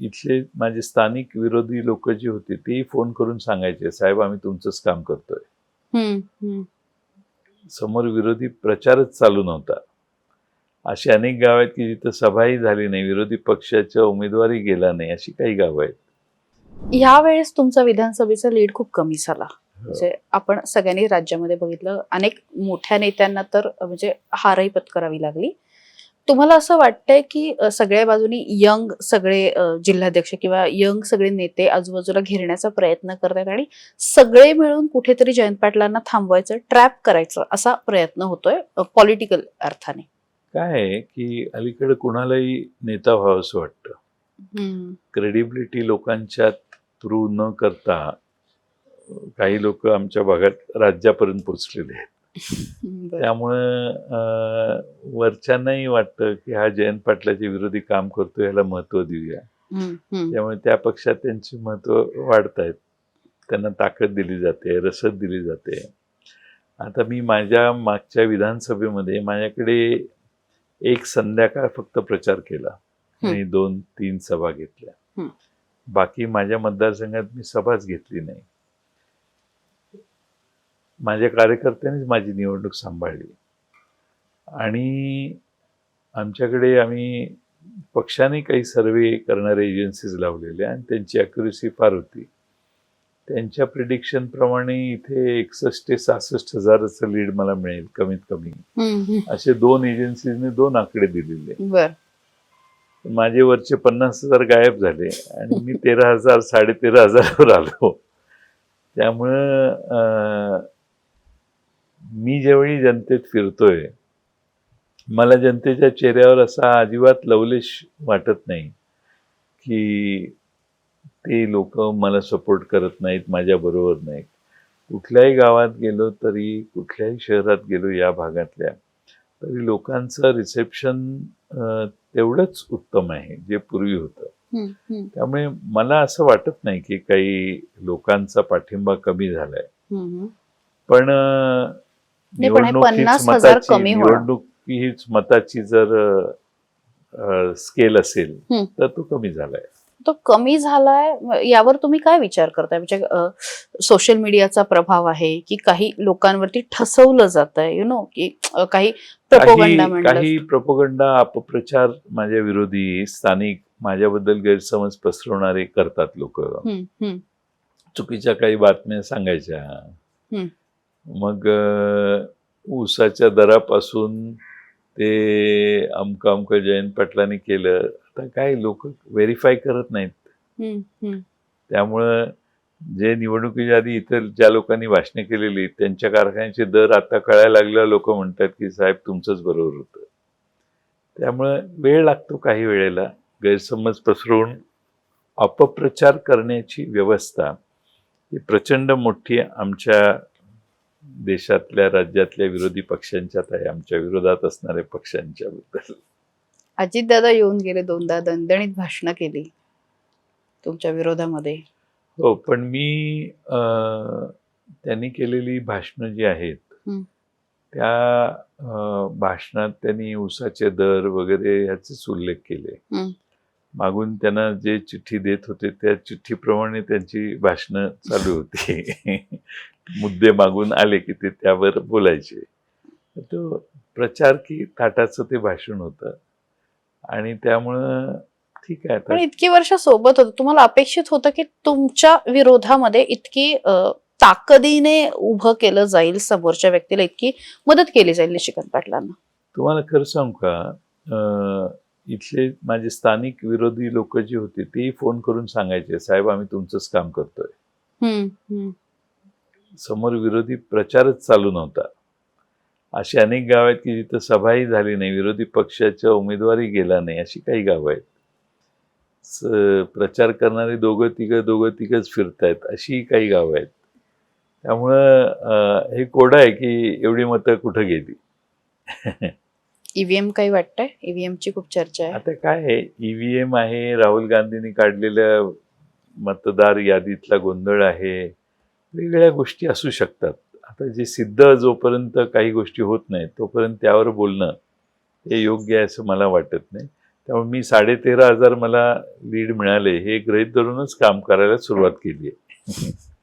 इथले माझे स्थानिक विरोधी लोक जी होते तेही फोन करून सांगायचे साहेब आम्ही तुमचंच काम करतोय. समोर विरोधी प्रचारच चालू नव्हता. अशी अनेक गाव आहेत की जिथं सभाही झाली नाही विरोधी पक्षाच्या उमेदवारी गेला नाही अशी काही गावं आहेत. ह्या वेळेस तुमचा विधानसभेचा लीड खूप कमी झाला. हो. म्हणजे आपण सगळ्यांनी राज्यामध्ये बघितलं अनेक मोठ्या नेत्यांना तर म्हणजे हारही पत्करावी लागली. तुम्हाला असं वाटतंय की सगळ्या बाजूनी यंग सगळे जिल्हाध्यक्ष किंवा यंग सगळे नेते आजूबाजूला घेरण्याचा प्रयत्न करतात आणि सगळे मिळून कुठेतरी जयंत पाटलांना थांबवायचं ट्रॅप करायचं असा प्रयत्न होतोय पॉलिटिकल अर्थाने? काय आहे की अलीकडे कुणालाही नेता व्हावं असं वाटतं. क्रेडिबिलिटी लोकांच्या थ्रू न करता काही लोक आमच्या भागात राज्यापर्यंत पोचलेले आहेत. त्यामुळं वरच्यांनाही वाटतं की हा जयंत पाटलाचे विरोधी काम करतो याला महत्त्व देऊया. त्यामुळे त्या पक्षात त्यांची महत्त्व वाढत आहेत त्यांना ताकद दिली जाते रसद दिली जाते. आता मी माझ्या मागच्या विधानसभेमध्ये माझ्याकडे एक संध्याकाळ फक्त प्रचार केला. आणि दोन तीन सभा घेतल्या. बाकी माझ्या मतदारसंघात मी सभाच घेतली नाही. माझ्या कार्यकर्त्यांनीच माझी निवडणूक सांभाळली. आणि आमच्याकडे आम्ही पक्षाने काही सर्वे करणारे एजन्सीज लावलेले आणि त्यांची अॅक्युरेसी फार होती. त्यांच्या प्रिडिक्शन प्रमाणे इथे एकसष्ट ते सहासष्ट हजाराचं लीड मला मिळेल कमीत कमी. असे दोन एजन्सीजने दोन आकडे दिलेले. माझे वरचे पन्नास हजार गायब झाले आणि मी तेरा हजार साडेतेरा हजारावर आलो. त्यामुळं मी ज्यावेळी जनतेत फिरतोय मला जनतेच्या चेहऱ्यावर असा अजिबात लवलेश वाटत नाही की ते लोक मला सपोर्ट करत नाहीत माझ्या बरोबर नाहीत. कुठल्याही गावात गेलो तरी कुठल्याही शहरात गेलो या भागातल्या तरी लोकांचं रिसेप्शन तेवढंच उत्तम आहे जे पूर्वी होतं. त्यामुळे मला असं वाटत नाही की काही लोकांचा पाठिंबा कमी झालाय. पण निवडणूक हीच 50,000 मताची. निवडणूक हीच मताची जर स्केल असेल. तर तो कमी झालाय. तो कमी झालाय. यावर तुम्ही काय विचार करताय? म्हणजे सोशल मीडियाचा प्रभाव आहे की काही लोकांवरती ठसवलं जात आहे यु नो की काही प्रपोगंडा काही प्रपोगंडा अपप्रचार माझ्या विरोधी स्थानिक माझ्याबद्दल गैरसमज पसरवणारे करतात लोक. चुकीच्या काही बातम्या सांगायच्या. मग ऊसाच्या दरापासून ते अमकं अमकं जयंत पाटलांनी केलं. आता काय लोक व्हेरीफाय करत नाहीत. त्यामुळं जे निवडणुकीच्या आधी इतर ज्या लोकांनी भाषणे केलेली त्यांच्या कारखान्याचे दर आता कळायला लागल्यावर लोक म्हणतात की साहेब तुमचंच बरोबर होतं. त्यामुळं वेळ लागतो काही वेळेला. गैरसमज पसरवून अपप्रचार करण्याची व्यवस्था ही प्रचंड मोठी आमच्या देशातल्या राज्यातल्या विरोधी पक्षांच्यात आहे. आमच्या विरोधात असणाऱ्या पक्षांच्या बद्दल अजितदादा येऊन गेले दोनदा दणदणीत भाषणं केली तुमच्या विरोधामध्ये. हो पण मी त्यांनी केलेली भाषणं जी आहेत. त्या भाषणात त्यांनी ऊसाचे दर वगैरे ह्याचेच उल्लेख केले. मागून त्यांना जे चिठ्ठी देत होते त्या चिठ्ठीप्रमाणे त्यांची भाषणं चालू होती. मुद्दे मागून आले की ते त्यावर बोलायचे. तो प्रचार की थाटाचं ते भाषण होतं. आणि त्यामुळं ठीक आहे पण इतकी वर्ष सोबत होत. तुम्हाला अपेक्षित होतं की तुमच्या विरोधामध्ये इतकी ताकदीने उभं केलं जाईल समोरच्या व्यक्तीला इतकी मदत केली जाईल निशिकांत पाटलांना? तुम्हाला खरं सांगू का? इथले माझे स्थानिक विरोधी लोक जे होते तेही फोन करून सांगायचे साहेब आम्ही तुमचंच काम करतोय. समोर विरोधी प्रचारच चालू नव्हता. अशी अनेक गाव आहेत की जिथं सभाही झाली नाही विरोधी पक्षाच्या उमेदवारी गेला नाही अशी काही गावं आहेत. प्रचार करणारे दोघं तिघं दोघं तिघंच फिरतायत अशी काही गावं आहेत. त्यामुळं हे कोडं आहे की एवढी मतं कुठं गेली? ईव्हीएम काही वाटतंय? ईव्हीएम ची खूप चर्चा आहे. आता काय आहे? ईव्हीएम आहे राहुल गांधींनी काढलेल्या मतदार यादीतला गोंधळ आहे. वेगवेगळ्या गोष्टी असू शकतात. आता जे सिद्ध जोपर्यंत काही गोष्टी होत नाहीत तोपर्यंत त्यावर बोलणं हे योग्य आहे असं मला वाटत नाही. त्यामुळे मी साडेतेरा हजार मला लीड मिळाले हे गृहित धरूनच काम करायला सुरुवात केली आहे.